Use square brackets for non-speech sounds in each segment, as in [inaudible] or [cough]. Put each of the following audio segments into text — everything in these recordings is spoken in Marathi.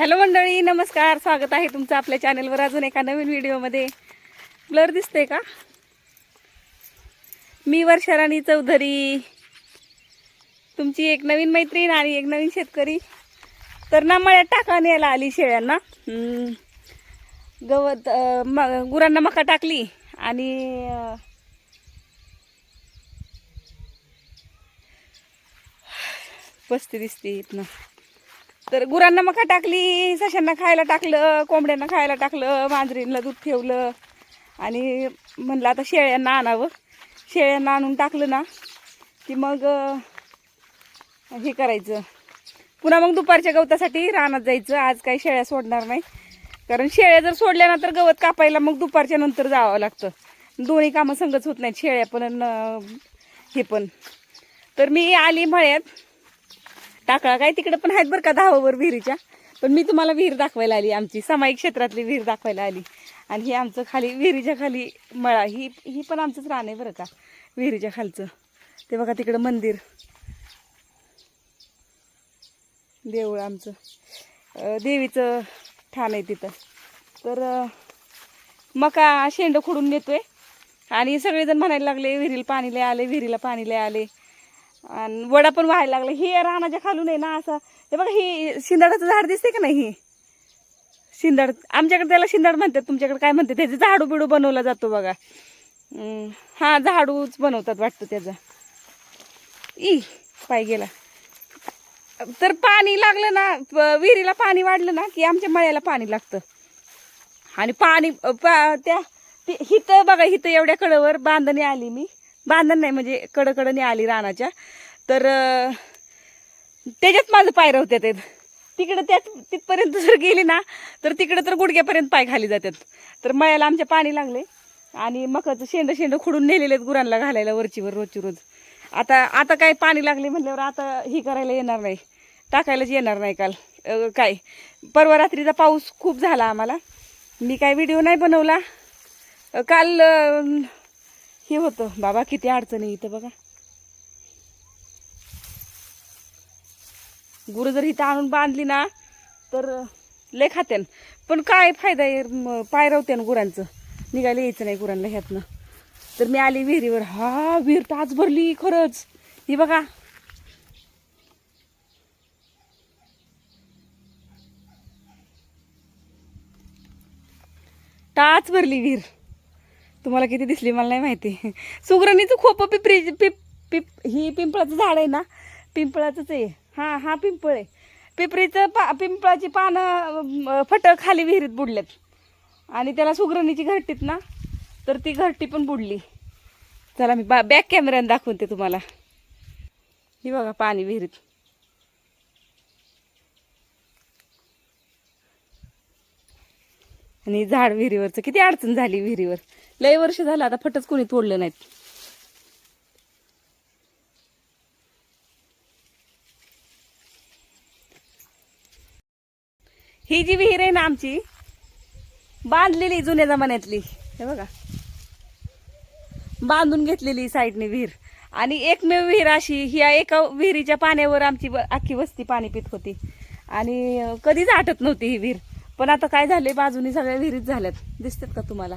हॅलो मंडळी नमस्कार. स्वागत आहे तुमचं आपल्या चॅनलवर अजून एका नवीन व्हिडिओमध्ये. ब्लर दिसते का? मी वर्षाराणी चौधरी. तुमची एक नवीन मैत्रीण आणि एक नवीन शेतकरी. तर ना मळ्यात टाका न्यायला आली शेळ्यांना. गवत म गुरांना मका टाकली आणि अं, पस्ती दिसते इथनं. तर गुरांना मका टाकली सशांना खायला टाकलं कोंबड्यांना खायला टाकलं मांजरींना दूध ठेवलं. आणि म्हणलं आता शेळ्यांना आणावं. शेळ्यांना आणून टाकलं ना की मग हे करायचं. पुन्हा मग दुपारच्या गवतासाठी रानात जायचं. आज काही शेळ्या सोडणार नाही. कारण शेळ्या जर सोडल्या ना तर गवत कापायला मग दुपारच्या नंतर जावं लागतं. दोन्ही कामं संगच होत नाहीत शेळ्या पण हे पण. तर मी आली मळ्यात. टाकळा काय तिकडे पण आहेत बरं का दहावर विहिरीच्या. पण मी तुम्हाला विहीर दाखवायला आली आमची सामायिक क्षेत्रातली विहीर दाखवायला आली. आणि हे आमचं खाली विहिरीच्या खाली मळा. ही ही पण आमचंच रान आहे बरं का विहिरीच्या खालचं. ते बघा तिकडं मंदिर. देऊळ आमचं. देवीचं ठाण आहे तिथं. तर मका शेंड खोडून नेतोय. आणि सगळेजण म्हणायला लागले विहिरीला पाणी लय आले विहिरीला पाणी लय आले. आणि वडा पण व्हायला लागला. हे रानाच्या खालून आहे ना असं. हे बघा ही शिंदाडाचं झाड दिसते का नाही ही? शिंदाड. आमच्याकडे त्याला शिंदाड म्हणतात. तुमच्याकडे काय म्हणतात? त्याचे झाडू बिडू बनवला जातो बघा. हां हा झाडूच बनवतात वाटतं त्याचा. ई पाय गेला. तर पाणी लागलं ना प- विहिरीला पाणी वाढलं ना की आमच्या मळ्याला पाणी लागतं. आणि पाणी पा त्या ती- हिथं बघा हिथं एवढ्या कडवर बांधणी आली मी. बांधण नाही म्हणजे कडकडनी आली रानाच्या. तर त्याच्यात माझं पाय रवत्यात तिकडं त्यात तिथपर्यंत जर गेली ना तर तिकडं तर गुडघ्यापर्यंत पाय खाली जातात. तर मळ्याला आमच्या पाणी लागले आणि मकाचं शेंड शेंड खुडून नेलेले आहेत गुरांना घालायला वरचीवर रोजची रोज. आता आता काय पाणी लागले म्हटल्यावर आता ही करायला येणार नाही. टाकायलाच येणार नाही काल. काय? परवा रात्रीचा पाऊस खूप झाला आम्हाला. मी काय व्हिडिओ नाही बनवला. काल हे होतं. बाबा किती अडचणी इथं बघा. गुरं जर इथं आणून बांधली ना तर लय खात्यान. पण काय फायदा आहे? म, पाय रवत्यान गुरांचं. निघायला यायचं नाही गुरांना ह्यातनं. तर मी आली विहिरीवर. हा विहीर ताच भरली खरंच. ही बघा. टाच भरली विहीर. तुम्हाला किती दिसली मला नाही माहिती. सुगरणीचं खोपं पिपरी पिप पिप ही पिंपळाचं झाड आहे ना? पिंपळाचंच आहे. हां हा पिंपळ आहे. पिपरीचं पा पिंपळाची पानं फटक खाली विहिरीत बुडल्यात आणि त्याला सुगरणीची घरटीत ना तर ती घरटी पण बुडली. चला मी बा बॅक कॅमेऱ्याने ते तुम्हाला. ही बघा पाणी विहिरीत. आणि झाड विहिरीवरचं. किती अडचण झाली विहिरीवर. लय वर्ष झालं आता फटच कोणी तोडलं नाहीत. ही जी विहीर आहे ना आमची बांधलेली जुन्या जमान्यातली हे बघा. बांधून घेतलेली साईडने विहीर. आणि एकमेव विहीर अशी ह्या एका विहिरीच्या पाण्यावर आमची अख्खी वस्ती पाणी पित होती. आणि कधीच आटत नव्हती ही विहीर. पण आता काय झाले बाजूनी सगळ्या विहिरीत झाल्यात. दिसतात का तुम्हाला?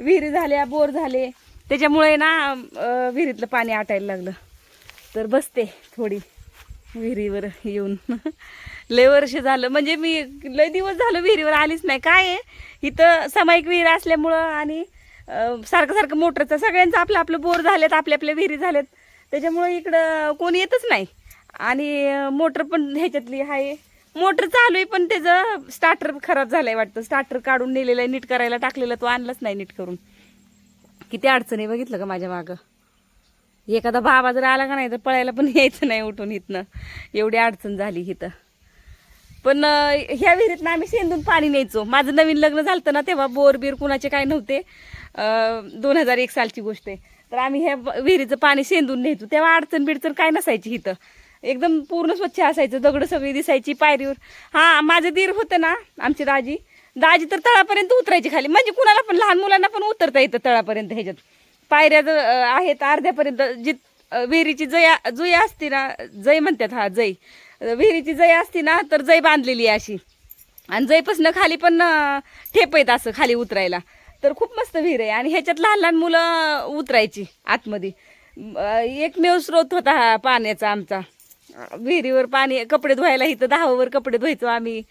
विहिरी झाल्या बोर झाले. त्याच्यामुळे ना विहिरीतलं पाणी आटायला लागलं. तर बसते थोडी विहिरीवर येऊन. [laughs] लय वर्ष झालं. म्हणजे मी लय दिवस झालं विहिरीवर आलीच नाही. काय आहे? इथं सामायिक विहीर असल्यामुळं आणि सारखं सारखं मोटरचं सगळ्यांचं आपलं आपलं बोर झालेत आपल्या आपल्या विहिरी झाल्यात त्याच्यामुळं इकडं कोणी येतच नाही. आणि मोटर पण ह्याच्यातली आहे. मोटर चालू आहे पण त्याचं स्टार्टर खराब झालंय वाटतं. स्टार्टर काढून नेलेलं आहे नीट करायला टाकलेलं तो आणलाच नाही नीट करून. किती अडचणी बघितलं का माझ्या मागं. एखादा बाबा जर आला का नाही तर पळायला पण [laughs] यायचं नाही उठून इथनं. एवढी अडचण झाली इथं. पण ह्या विहिरीतनं आम्ही शेंदून पाणी न्यायचो. माझं नवीन लग्न झालं ना तेव्हा बोर बीर कुणाचे काय नव्हते. दोन हजार एक सालची गोष्ट आहे. तर आम्ही ह्या विहिरीचं पाणी शेंदून न्यायचो. तेव्हा अडचण बिडचण काय नसायची इथं. एकदम पूर्ण स्वच्छ असायचं दगड सगळी दिसायची पायरीवर. हा माझं दीर होतं ना आमची दाजी. दाजी तर तळापर्यंत उतरायची खाली. म्हणजे कुणाला पण लहान मुलांना पण उतरता येतं तळापर्यंत ह्याच्यात. पायऱ्या जर, आहेत अर्ध्यापर्यंत जी विहिरीची जय जुई असते ना जय म्हणतात हा जय. विहिरीची जय असते ना तर जय बांधलेली आहे अशी. आणि जयपासनं खाली पण ठेप आहेत असं खाली उतरायला. तर खूप मस्त विहीर आहे. आणि ह्याच्यात लहान लहान मुलं उतरायची आतमध्ये. एकमेव स्रोत होता हा पाण्याचा आमचा. विहिरीवर पाणी कपडे धुवायला इथं दहावर कपडे धुवायचो आम्ही.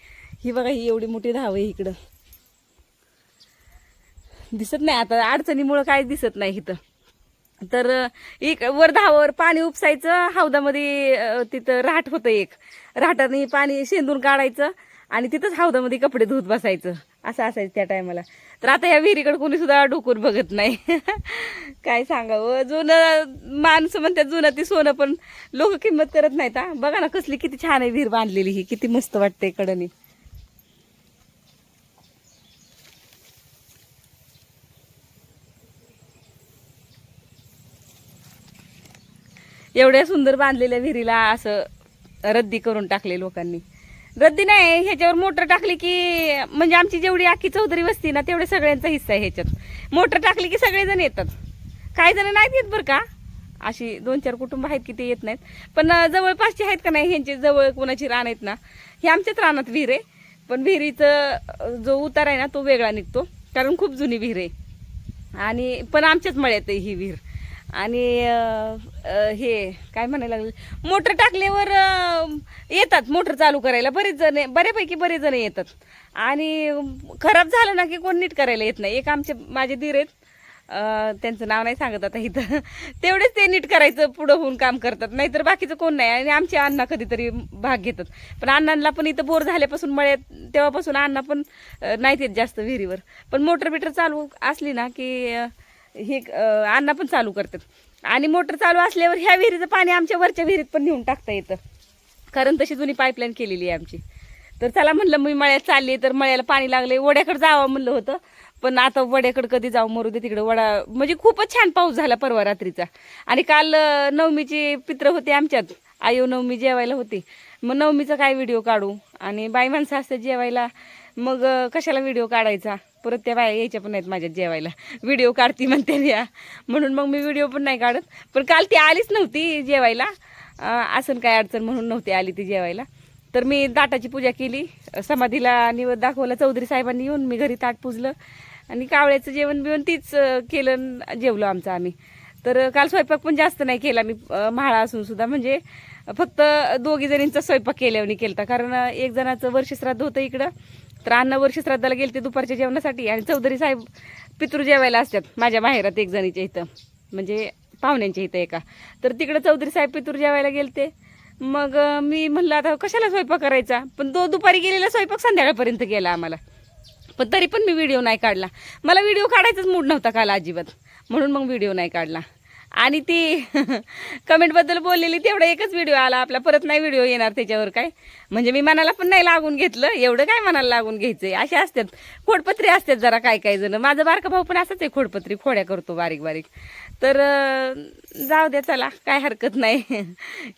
ही बघा ही एवढी मोठी धाव आहे इकडं. दिसत नाही आता अडचणीमुळं काय दिसत नाही इथं. तर एक वर धावावर पाणी उपसायचं हौदामध्ये तिथं राहट होतं एक. राहटाने पाणी शेंदून काढायचं आणि तिथंच हौदामध्ये कपडे धुत बसायचं. असं असायचं त्या टायमाला. तर आता या विहिरीकडे कोणी सुद्धा डोकून बघत नाही. [laughs] काय सांगावं? जुनं माणसं म्हणतात जुनं ती सोनं पण लोक किंमत करत नाहीत हा. बघा ना कसली किती छान आहे विहीर बांधलेली ही किती मस्त वाटते कडनी. एवढ्या सुंदर बांधलेल्या विहिरीला असं रद्दी करून टाकले लोकांनी. रद्दी नाही ह्याच्यावर मोटर टाकली की म्हणजे आमची जेवढी आखी चौधरी वस्ती ना तेवढे सगळ्यांचा हिस्सा आहे ह्याच्यात. मोटर टाकली की सगळेजण येतात. काही जण नाहीत येत बरं का? अशी दोन चार कुटुंब आहेत की ते येत नाहीत. पण जवळपासचे आहेत का नाही ह्यांचे जवळ कोणाची रान आहेत ना हे आमच्याच रानात विहीर आहे. पण विहिरीचं जो उतार आहे ना तो वेगळा निघतो. कारण खूप जुनी विहीर आहे. आणि पण आमच्याच मळ्यात आहे ही विहीर. आणि हे काय म्हणायला लागले? मोटर टाकल्यावर येतात मोटर चालू करायला. बरेच जण बऱ्यापैकी बरेच जण येतात. आणि खराब झालं ना की कोण नीट करायला येत नाही. एक आमचे माझे धीर आहेत. त्यांचं नाव नाही सांगत आता इथं. तेवढेच ते नीट करायचं पुढं होऊन काम करतात. नाहीतर बाकीचं कोण नाही. आणि आमचे अण्णा कधीतरी भाग घेतात. पण अण्णांना पण इथं बोर झाल्यापासून मळ्यात तेव्हापासून अण्णा पण नाहीत येत जास्त विहिरीवर. पण मोटर बिटर चालू असली ना की हे अन्न अण्णा पण चालू करतात. आणि मोटर चालू असल्यावर ह्या विहिरीचं पाणी आमच्या वरच्या विहिरीत पण नेऊन टाकता येतं. कारण तशी जुनी पाईपलाईन केलेली आहे आमची. तर चला म्हणलं मी मळ्यात चालली तर मळ्याला पाणी लागले वड्याकडे जावं म्हणलं होतं. पण आता वड्याकडे कधी जाऊ मरू दे तिकडे. वडा म्हणजे खूपच छान पाऊस झाला परवा रात्रीचा. आणि काल नवमीची पित्र होते आमच्यात. आयो नवमी जेवायला होती. मग नवमीचा काय व्हिडिओ काढू? आणि बाई माणसं असते जेवायला. मग कशाला व्हिडिओ काढायचा? परत त्या बाया यायच्या पण नाहीत माझ्या जेवायला. व्हिडिओ काढती म्हणते या म्हणून मग मी व्हिडिओ पण नाही काढत. पण काल ती आलीच नव्हती जेवायला. अं, असं काय अडचण म्हणून नव्हती आली ती जेवायला. तर मी दाटाची पूजा केली. समाधीला निवद दाखवला. चौधरी साहेबांनी येऊन मी घरी ताट पुजलं. आणि कावळ्याचं जेवण बिवण तीच केलं जेवलो आमचं आम्ही. तर काल स्वयंपाक पण जास्त नाही केला मी. म्हाळा असून सुद्धा. म्हणजे फक्त दोघी जणींचा स्वयंपाक केल्यावर केलता. कारण एक जणाचं वर्षश्राद्ध होतं इकडं. तर अन्न वर्षश्राद्धाला गेले ते दुपारच्या जेवणासाठी आणि चौधरी साहेब पितृ जेवायला असतात माझ्या माहेरात एक जणीच्या इथं. म्हणजे पाहुण्यांच्या इथं एका. तर तिकडं चौधरी साहेब पितृ जेवायला गेलते मग मी म्हणलं आता कशाला स्वयंपाक करायचा? पण तो दुपारी गेलेला स्वयंपाक संध्याकाळपर्यंत गेला आम्हाला. पण तरी पण मी व्हिडिओ नाही काढला. मला व्हिडिओ काढायचाच मूड नव्हता काल अजिबात. म्हणून मग व्हिडिओ नाही काढला. आणि ती कमेंटबद्दल बोललेली तेवढा एकच व्हिडिओ आला आपला. परत नाही व्हिडिओ येणार त्याच्यावर काय? म्हणजे मी मनाला पण नाही लागून घेतलं. एवढं काय मनाला लागून घ्यायचंय? असे असतात. खोडपत्री असतात जरा काय काय जण. माझा बारका भाऊ पण असंच आहे खोडपत्री खोड्या करतो बारीक बारीक. तर जाऊ द्या चला काय हरकत नाही.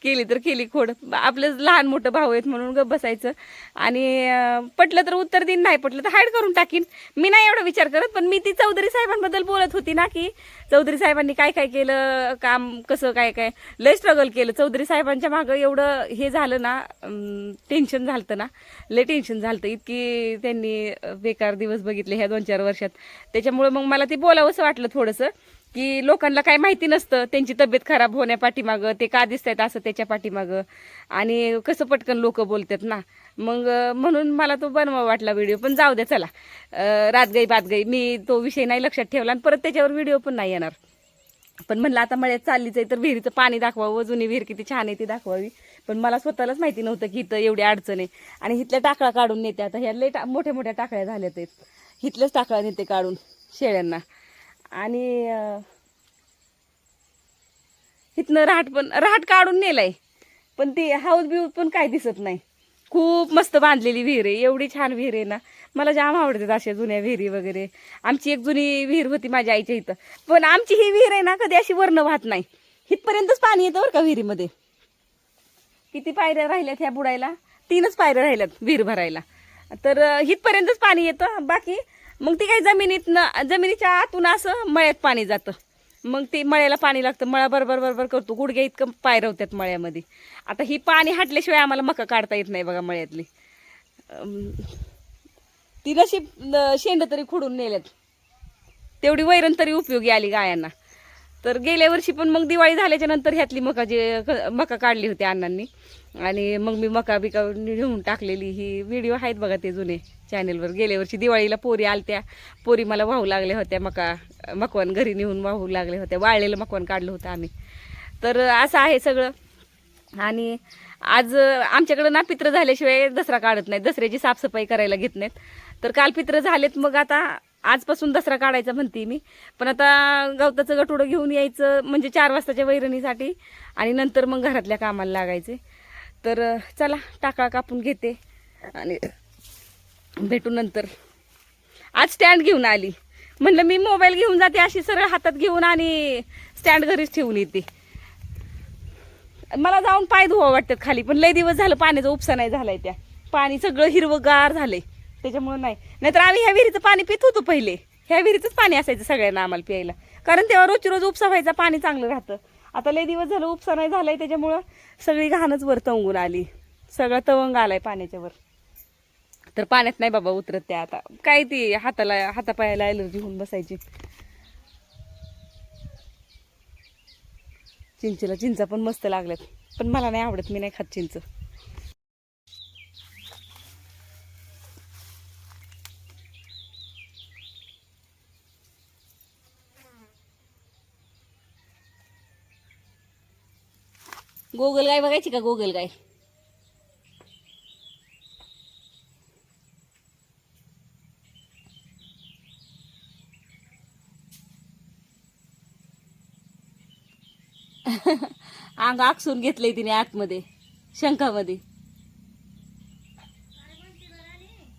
केली तर केली खोड. आपलं लहान मोठं भाऊ आहेत म्हणून गप बसायचं. आणि पटलं तर उत्तर देईन नाही पटलं तर हाईड करून टाकीन. मी नाही एवढा विचार करत पण मी ती चौधरी साहेबांबद्दल बोलत होती ना की चौधरी साहेबांनी काय काय केलं काम कसं काय काय. लय स्ट्रगल केलं. चौधरी साहेबांच्या मागं एवढं हे झालं ना टेन्शन झालं ना. लय टेन्शन झालं इतकी त्यांनी बेकार दिवस बघितले ह्या दोन चार वर्षात. त्याच्यामुळे मग मला ते बोलावंसं वाटलं थोडंसं. की लोकांना काय माहिती नसतं. त्यांची तब्येत खराब होण्या पाठीमागं ते का दिसत आहेत असं त्याच्या पाठीमागं. आणि कसं पटकन लोक बोलतात ना. मग म्हणून मला तो बनवा वाटला व्हिडिओ. पण जाऊ दे चला. अं, रातगाई बातगाई. मी तो विषय नाही लक्षात ठेवला आणि परत त्याच्यावर व्हिडिओ पण नाही येणार. पण म्हणलं आता मळ्यात चाललीच आहे तर विहिरीचं पाणी दाखवावं. जुनी विहीर किती छान आहे ती दाखवावी. पण मला स्वतःलाच माहिती नव्हतं की इथं एवढी अडचण आहे. आणि इथल्या टाकळा काढून नेते आता ह्या लय टा मोठ्या मोठ्या टाकळ्या झाल्यात आहेत. इथल्याच टाकळा नेते काढून शेळ्यांना. आणि इथनं राहट पण राहट काढून नेलाय. पण ती हाऊस बिऊस पण काय दिसत नाही. खूप मस्त बांधलेली विहीर आहे. एवढी छान विहीर आहे ना. मला जाम आवडतात अशा जुन्या विहिरी वगैरे. आमची एक जुनी विहीर होती माझ्या आईच्या इथं. पण आमची ही विहीर आहे ना कधी अशी वर्ण वाहत नाही. इथपर्यंतच पाणी येतं बरं का विहिरीमध्ये. किती पायऱ्या राहिल्यात ह्या बुडायला? तीनच पायऱ्या राहिल्यात विहीर भरायला. तर इथपर्यंतच पाणी येतं. बाकी मग ती काही जमिनीत जमिनीच्या आतून असं मळ्यात पाणी जातं. मग ते मळ्याला पाणी लागतं. मळा बरोबर बरोबर करतो. गुडघ्या इतकं पाय रवतात मळ्यामध्ये. आता ही पाणी हाटल्याशिवाय आम्हाला मका काढता येत नाही बघा मळ्यातली. अम, ती नशी शेंड तरी खुडून नेल्यात. तेवढी वैरण तरी उपयोगी आली गायांना. तर गेल्या वर्षी पण मग दिवाळी झाल्याच्यानंतर ह्यातली मका जे मका काढली होती अण्णांनी. आणि मग मी मका बिका नेऊन टाकलेली. ही व्हिडिओ आहेत बघा ते जुने चॅनेलवर गेल्या वर्षी दिवाळीला पोरी आलत्या. पोरी मला वाहू लागल्या होत्या मका मकवान घरी नेऊन वाहू लागल्या होत्या. वाळलेलं मकवान काढलं होतं आम्ही. तर असं आहे सगळं. आणि आज आमच्याकडं ना पित्र झाल्याशिवाय दसरा काढत नाहीत. दसऱ्याची साफसफाई करायला घेत नाहीत. तर काल पित्र झालेत मग आता आजपासून दसरा काढायचा म्हणते मी. पण आता गवताचं गटुडं घेऊन यायचं म्हणजे चार वाजताच्या वैरणीसाठी आणि नंतर मग घरातल्या कामाला लागायचे. तर चला टाकाळ कापून घेते आणि भेटू नंतर. आज स्टँड घेऊन आली. म्हणलं मी मोबाईल घेऊन जाते अशी सरळ हातात घेऊन आणि स्टँड घरीच ठेवून येते. मला जाऊन पाय धुवा वाटतात खाली पण लय दिवस झालं पाण्याचा उपसा नाही झालाय त्या. पाणी सगळं हिरवंगार झालंय. त्याच्यामुळं नाही. नाहीतर आम्ही ह्या विहिरीचं पाणी पित होतो पहिले. ह्या विहिरीचंच पाणी असायचं सगळ्यांना आम्हाला प्यायला. कारण तेव्हा रोज रोज उपसा व्हायचा पाणी चांगलं राहतं. आता लय दिवस झालं उपसा नाही झालाय त्याच्यामुळं सगळी घाणच वर तवंगून आली. सगळं तवंग आलाय पाण्याच्यावर तर पाण्यात नाही बाबा उतरत त्या आता. काय ती हाताला हातापायाला ॲलर्जी होऊन बसायची. चिंचेला चिंचा पण मस्त लागल्यात. पण मला नाही आवडत मी नाही खात चिंच. गोगल गाय बघायची का गोगल गाय [laughs] अंग आकसून घेतलंय तिने आतमध्ये शंखामध्ये.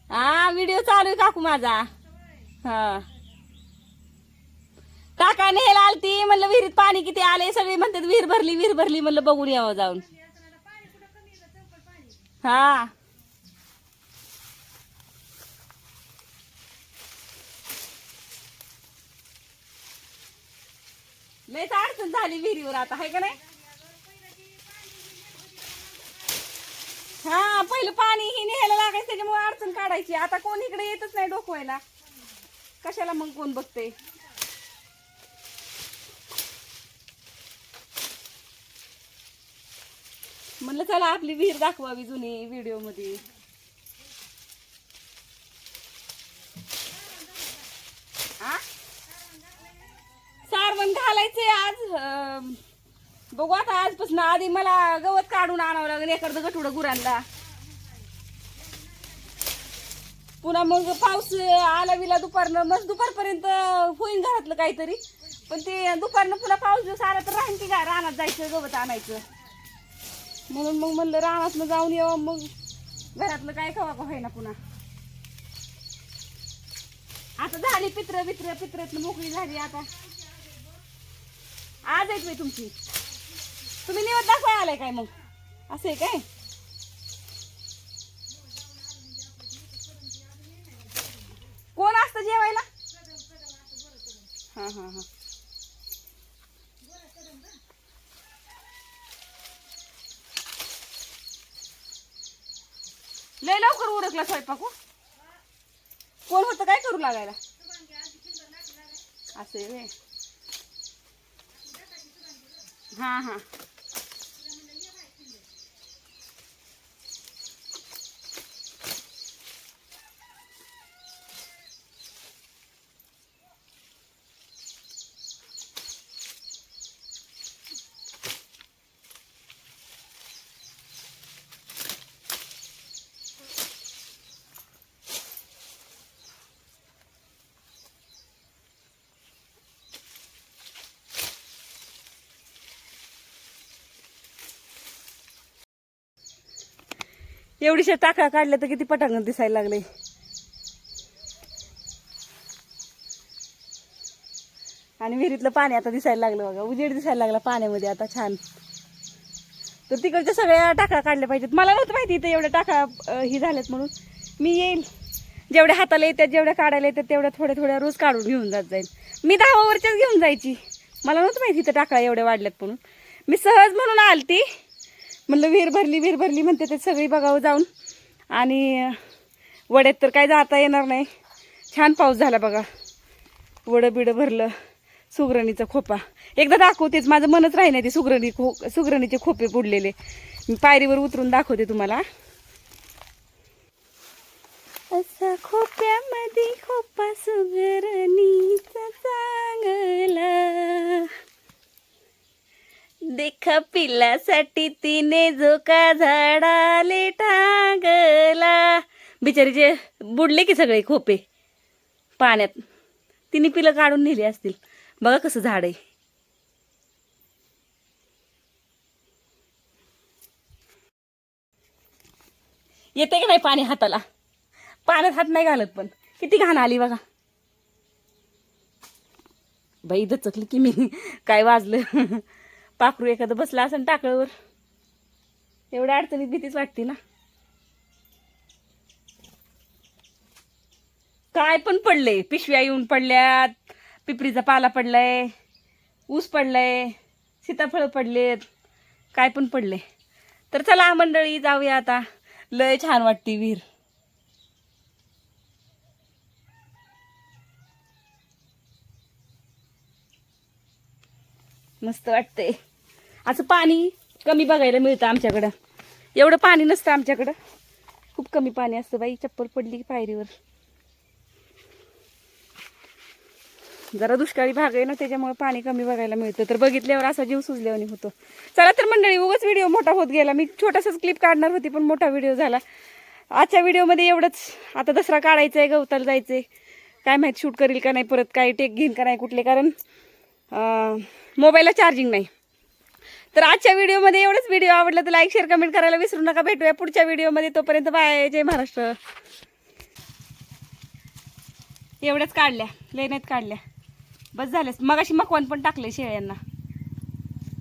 हा व्हिडिओ चालू आहे काकू माझा. हा. काका न्यायला आलती म्हणलं विहिरीत पाणी किती आले सगळे म्हणतात विहीर भरली विहीर भरली म्हणलं बघून यावं जाऊन. हा. लयच अडचण झाली विहिरीवर आता आहे का नाही? हा पहिलं पाणी ही न्यायला लागायचं त्याच्यामुळे अडचण काढायची. आता कोण इकडे येतच नाही डोकवायला. कशाला मग कोण बघते म्हणलं चला आपली विहीर दाखवावी जुनी व्हिडिओमध्ये सारवण घालायचंय आज बघू आता आजपासून आधी मला गवत काढून आणावं लागेल एखादं गठुडं गुरांना पुन्हा मग पाऊस आला विला दुपारनं मग दुपारपर्यंत होईन घरातलं काहीतरी. पण ते दुपारनं पुन्हा पाऊस दिवस आला तर राहीन की काय रानात जायचं गवत आणायचं. म्हणून मग म्हणलं रानातनं जाऊन यावं मग घरातलं काय खवा का होईना पुन्हा. आता झाली पित्र पित्र पित्रत मोकळी झाली आता. आज आहेत मी तुमची. तुम्ही निवड दाखवाय आलाय काय मग? असं आहे काय? कोण असतं जेवायला? हां हां हां. लय स्वयंपाकू स्वयंपाक हो. कोण होतं काय करू लागायला? असे हां हा हा. एवढीशा टाका काढल्या तर किती पटांगण दिसायला लागले. आणि विहिरीतलं पाणी आता दिसायला लागलं बघा. उजेड दिसायला लागला पाण्यामध्ये आता छान. तर तिकडच्या सगळ्या टाका काढल्या पाहिजेत. मला नव्हतं माहिती इथं एवढ्या टाका ही झाल्यात म्हणून. मी येईल. जेवढ्या हाताला येतात जेवढ्या काढायला येतात तेवढ्या थोड्या थोड्या रोज काढून घेऊन जात जाईल मी दहा ओव्हरच्याच घेऊन जायची. मला नव्हतं माहिती इथं टाकळा एवढ्या वाढल्यात म्हणून. मी सहज म्हणून आलती. म्हणलं विहीर भरली विहीर भरली म्हणते ते सगळी बघावं जाऊन. आणि वड्यात तर काय जाता येणार नाही. छान पाऊस झाला बघा. वडं बिडं भरलं सुगरणीचा खोपा. एकदा दाखवतेच माझं मनच राही नाही ते सुगरणी खो सुगरणीचे खोपे बुडलेले. मी पायरीवर उतरून दाखवते तुम्हाला. असा खोप्यामध्ये खोपा सुगरणीचा चांगला. देखा पिल्लासाठी तिने जो का झाडाले टांगला. बिचारीचे बुडले की सगळे खोपे. पाण्यात. तिने पिलं काढून नेली असतील. बघा कसं झाड आहे. येते की नाही पाणी हाताला? पाण्यात हात नाही घालत पण. किती घाण आली बघा. बाई दचकली की मी काय वाजलं. पाखरू एखादं बसला असं टाकळवर एवढ्या अडचणीत भीतीच वाटते ना. काय पण पडले पिशव्या येऊन पडल्यात पिपरीचा पाला पडलाय ऊस पडलाय सीताफळ पडलेत काय पण पडले तर चला मंडळी जाऊया आता. लय छान वाटते विहीर. मस्त वाटतंय. असं पाणी कमी बघायला मिळतं आमच्याकडं. एवढं पाणी नसतं आमच्याकडं. खूप कमी पाणी असतं बाई चप्पल पडली की पायरीवर. जरा दुष्काळी भाग आहे ना त्याच्यामुळे पाणी कमी बघायला मिळतं. तर बघितल्यावर असा जीव सुजल्यावर होतो. चला तर मंडळी उगाच व्हिडिओ मोठा होत गेला. मी छोटासाच क्लिप काढणार होती पण मोठा व्हिडिओ झाला. आजच्या व्हिडिओमध्ये एवढंच. आता दसरा काढायचा आहे गवताला जायचं आहे काय माहीत शूट करील का नाही परत काय टेक घेईन का नाही कुठले कारण मोबाईलला चार्जिंग नाही. तर आजच्या व्हिडिओमध्ये एवढंच व्हिडिओ आवडला तर लाईक शेअर कमेंट करायला विसरू नका. भेटूया पुढच्या व्हिडिओमध्ये. तोपर्यंत बाय जय महाराष्ट्र. एवढ्याच काढल्या. लेण्यात काढल्या. बस झाल्यास मग अशी मकवान पण टाकले शेळ्यांना.